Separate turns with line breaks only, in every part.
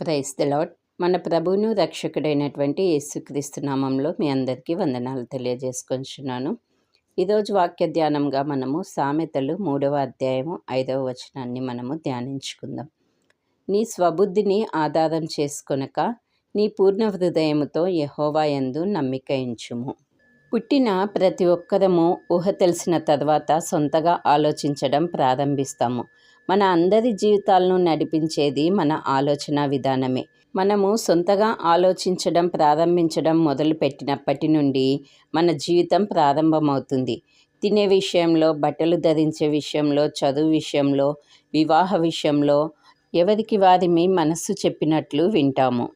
Price the lord మన ప్రభువును రక్షకుడైనటువంటి యేసుక్రీస్తు నామంలో మీ అందరికీ వందనాలు తెలియజేసుకొంచున్నాను. ఈరోజు వాక్య ధ్యానంగా మనము సామెతలు మూడవ అధ్యాయము ఐదవ వచనాన్ని మనము ధ్యానించుకుందాం. నీ స్వబుద్ధిని ఆధారం చేసుకొనక నీ పూర్ణ హృదయముతో యహోవాయందు నమ్మిక ఇంచుము పుట్టిన ప్రతి ఒక్కరము ఊహ తెలిసిన తర్వాత సొంతగా ఆలోచించడం ప్రారంభిస్తాము. మన అందరి జీవితాలను నడిపించేది మన ఆలోచన విధానమే. మనము సొంతగా ఆలోచించడం ప్రారంభించడం మొదలుపెట్టినప్పటి నుండి మన జీవితం ప్రారంభమవుతుంది. తినే విషయంలో బట్టలు ధరించే విషయంలో చదువు విషయంలో వివాహ విషయంలో ఎవరికి వారిమి మనస్సు చెప్పినట్లు వింటాము.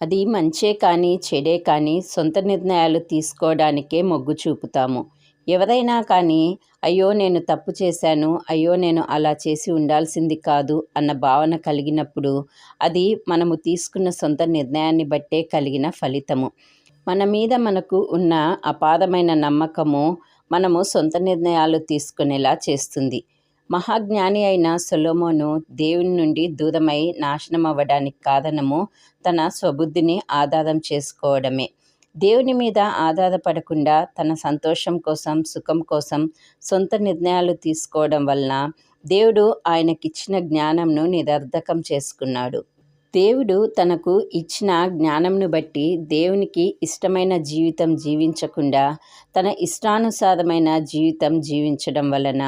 అది మంచే కానీ చెడే కానీ సొంత నిర్ణయాలు తీసుకోవడానికే మొగ్గు చూపుతాము. ఎవరైనా కానీ అయ్యో నేను తప్పు చేశాను అయ్యో నేను అలా చేసి ఉండాల్సింది కాదు అన్న భావన కలిగినప్పుడు అది మనము తీసుకున్న సొంత నిర్ణయాన్ని బట్టే కలిగిన ఫలితము. మన మీద మనకు ఉన్న అపారమైన నమ్మకము మనము సొంత నిర్ణయాలు తీసుకునేలా చేస్తుంది. మహాజ్ఞాని అయిన సొలోమోను దేవుని నుండి దూరమై నాశనం అవ్వడానికి కారణము తన స్వబుద్ధిని ఆధారం చేసుకోవడమే. దేవుని మీద ఆధారపడకుండా తన సంతోషం కోసం సుఖం కోసం సొంత నిర్ణయాలు తీసుకోవడం వలన దేవుడు ఆయనకిచ్చిన జ్ఞానంను నిరర్ధకం చేసుకున్నాడు. దేవుడు తనకు ఇచ్చిన జ్ఞానంను బట్టి దేవునికి ఇష్టమైన జీవితం జీవించకుండా తన ఇష్టానుసారమైన జీవితం జీవించడం వలన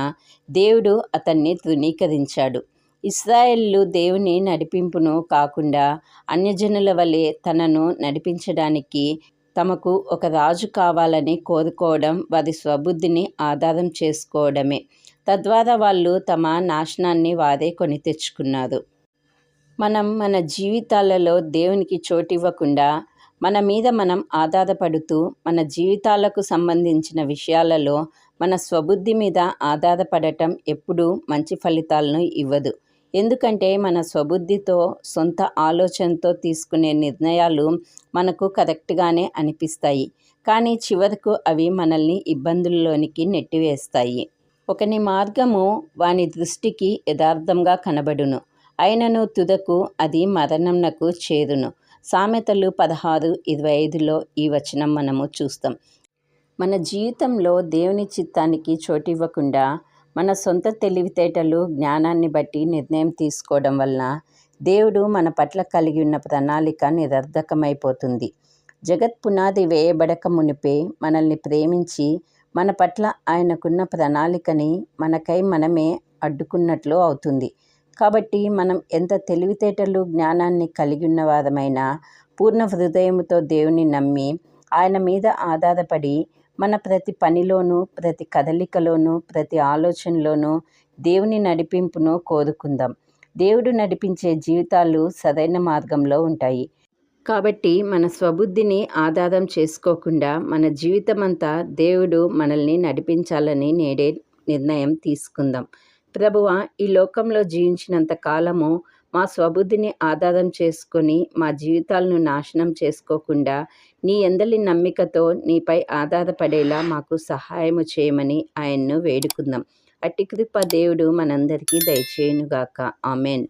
దేవుడు అతన్ని తృణీకరించాడు. ఇస్రాయేళ్ళు దేవుని నడిపింపును కాకుండా అన్యజనుల వలె తనను నడిపించడానికి తమకు ఒక రాజు కావాలని కోరుకోవడం వారి స్వబుద్ధిని ఆధారం చేసుకోవడమే. తద్వారా వాళ్ళు తమ నాశనాన్ని వారే కొని తెచ్చుకున్నారు. మనం మన జీవితాలలో దేవునికి చోటివ్వకుండా మన మీద మనం ఆధారపడుతూ మన జీవితాలకు సంబంధించిన విషయాలలో మన స్వబుద్ధి మీద ఆధారపడటం ఎప్పుడూ మంచి ఫలితాలను ఇవ్వదు. ఎందుకంటే మన స్వబుద్ధితో సొంత ఆలోచనతో తీసుకునే నిర్ణయాలు మనకు కరెక్ట్గానే అనిపిస్తాయి. కానీ చివరకు అవి మనల్ని ఇబ్బందుల్లోనికి నెట్టివేస్తాయి. ఒకని మార్గము వాని దృష్టికి యథార్థంగా కనబడును. అయినను తుదకు అది మరణంనకు చేరును. సామెతలు పదహారు ఇరవై ఐదులో ఈ వచనం మనము చూస్తాం. మన జీవితంలో దేవుని చిత్తానికి చోటివ్వకుండా మన సొంత తెలివితేటలు జ్ఞానాన్ని బట్టి నిర్ణయం తీసుకోవడం వలన దేవుడు మన పట్ల కలిగి ఉన్న ప్రణాళిక నిరర్ధకమైపోతుంది. జగత్ పునాది వేయబడక మునిపే మనల్ని ప్రేమించి మన పట్ల ఆయనకున్న ప్రణాళికని మనకై మనమే అడ్డుకున్నట్లు అవుతుంది. కాబట్టి మనం ఎంత తెలివితేటలు జ్ఞానాన్ని కలిగి ఉన్నవారమైనా పూర్ణ హృదయముతో దేవుని నమ్మి ఆయన మీద ఆధారపడి మన ప్రతి పనిలోనూ ప్రతి కదలికలోనూ ప్రతి ఆలోచనలోనూ దేవుని నడిపింపును కోరుకుందాం. దేవుడు నడిపించే జీవితాలు సరైన మార్గంలో ఉంటాయి. కాబట్టి మన స్వబుద్ధిని ఆధారం చేసుకోకుండా మన జీవితమంతా దేవుడు మనల్ని నడిపించాలని నేడే నిర్ణయం తీసుకుందాం. ప్రభువ ఈ లోకంలో జీవించినంత కాలము మా స్వబుద్ధిని ఆధారం చేసుకొని మా జీవితాలను నాశనం చేసుకోకుండా నీ ఎందలి నమ్మికతో నీపై ఆధారపడేలా మాకు సహాయము చేయమని ఆయన్ను వేడుకుందాం. అట్టి కృప దేవుడు మనందరికీ దయచేయునుగాక. ఆమెన్.